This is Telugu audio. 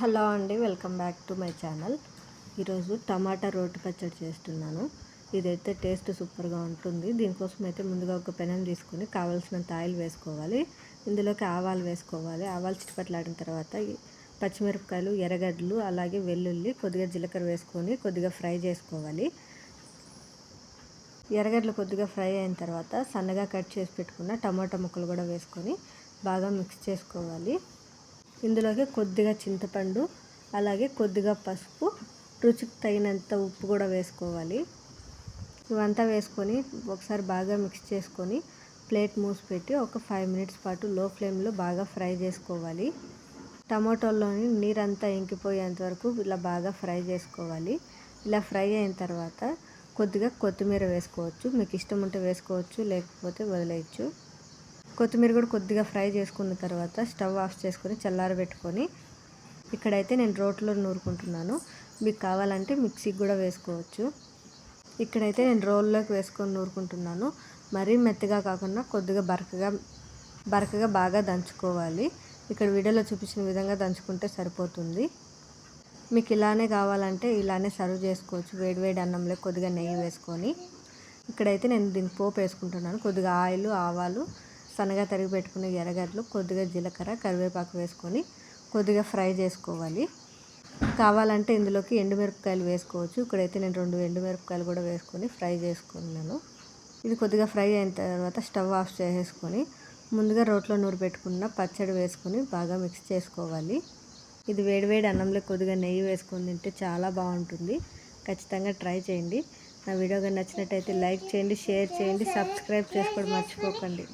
హలో అండి welcome back to my channel. ఈరోజు టమాటా రోటి పచ్చడి చేస్తున్నాను. ఇదైతే టేస్ట్ సూపర్గా ఉంటుంది. దీనికోసం అయితే ముందుగా ఒక పెనం తీసుకొని కావాల్సినంత ఆయిల్ వేసుకోవాలి. ఇందులోకి ఆవాలు వేసుకోవాలి. ఆవాలు చిటపట్లాడిన తర్వాత పచ్చిమిరపకాయలు ఎర్రగడ్డలు అలాగే వెల్లుల్లి కొద్దిగా జీలకర్ర వేసుకొని కొద్దిగా ఫ్రై చేసుకోవాలి. ఎర్రగడ్డలు కొద్దిగా ఫ్రై అయిన తర్వాత సన్నగా కట్ చేసి పెట్టుకున్న టమాటా ముక్కలు కూడా వేసుకొని బాగా మిక్స్ చేసుకోవాలి. ఇందులోకి కొద్దిగా చింతపండు అలాగే కొద్దిగా పసుపు రుచికి తగినంత ఉప్పు కూడా వేసుకోవాలి. ఇవంతా వేసుకొని ఒకసారి బాగా మిక్స్ చేసుకొని ప్లేట్ మూసి పెట్టి ఒక ఫైవ్ మినిట్స్ పాటు లో ఫ్లేమ్లో బాగా ఫ్రై చేసుకోవాలి. టమాటోల్లోని నీరంతా ఇంకిపోయేంత వరకు ఇలా బాగా ఫ్రై చేసుకోవాలి. ఇలా ఫ్రై అయిన తర్వాత కొద్దిగా కొత్తిమీర వేసుకోవచ్చు. మీకు ఇష్టం ఉంటే వేసుకోవచ్చు లేకపోతే వదిలేయచ్చు. కొత్తిమీర కూడా కొద్దిగా ఫ్రై చేసుకున్న తర్వాత స్టవ్ ఆఫ్ చేసుకొని చల్లారబెట్టుకొని ఇక్కడైతే నేను రోట్లో నూరుకుంటున్నాను. మీకు కావాలంటే మిక్సీకి కూడా వేసుకోవచ్చు. ఇక్కడైతే నేను రోల్లోకి వేసుకొని నూరుకుంటున్నాను. మరీ మెత్తగా కాకుండా కొద్దిగా బరకగా బరకగా బాగా దంచుకోవాలి. ఇక్కడ వీడియోలో చూపించిన విధంగా దంచుకుంటే సరిపోతుంది. మీకు ఇలానే కావాలంటే ఇలానే సర్వ్ చేసుకోవచ్చు. వేడివేడి అన్నంలో కొద్దిగా నెయ్యి వేసుకొని. ఇక్కడైతే నేను దీనికి పోపు వేసుకుంటున్నాను. కొద్దిగా ఆయిల్ ఆవాలు సన్నగా తరిగి పెట్టుకున్న ఎర్రగడ్డలు కొద్దిగా జీలకర్ర కరివేపాకు వేసుకొని కొద్దిగా ఫ్రై చేసుకోవాలి. కావాలంటే ఇందులోకి ఎండుమిరపకాయలు వేసుకోవచ్చు. ఇక్కడైతే నేను రెండు ఎండుమిరపకాయలు కూడా వేసుకొని ఫ్రై చేసుకున్నాను. ఇది కొద్దిగా ఫ్రై అయిన తర్వాత స్టవ్ ఆఫ్ చేసేసుకొని ముందుగా రోట్లో నూరు పెట్టుకున్న పచ్చడి వేసుకొని బాగా మిక్స్ చేసుకోవాలి. ఇది వేడివేడి అన్నంలో కొద్దిగా నెయ్యి వేసుకొని తింటే చాలా బాగుంటుంది. ఖచ్చితంగా ట్రై చేయండి. నా వీడియో కానీ నచ్చినట్టయితే లైక్ చేయండి షేర్ చేయండి సబ్స్క్రైబ్ చేసుకోవడం మర్చిపోకండి.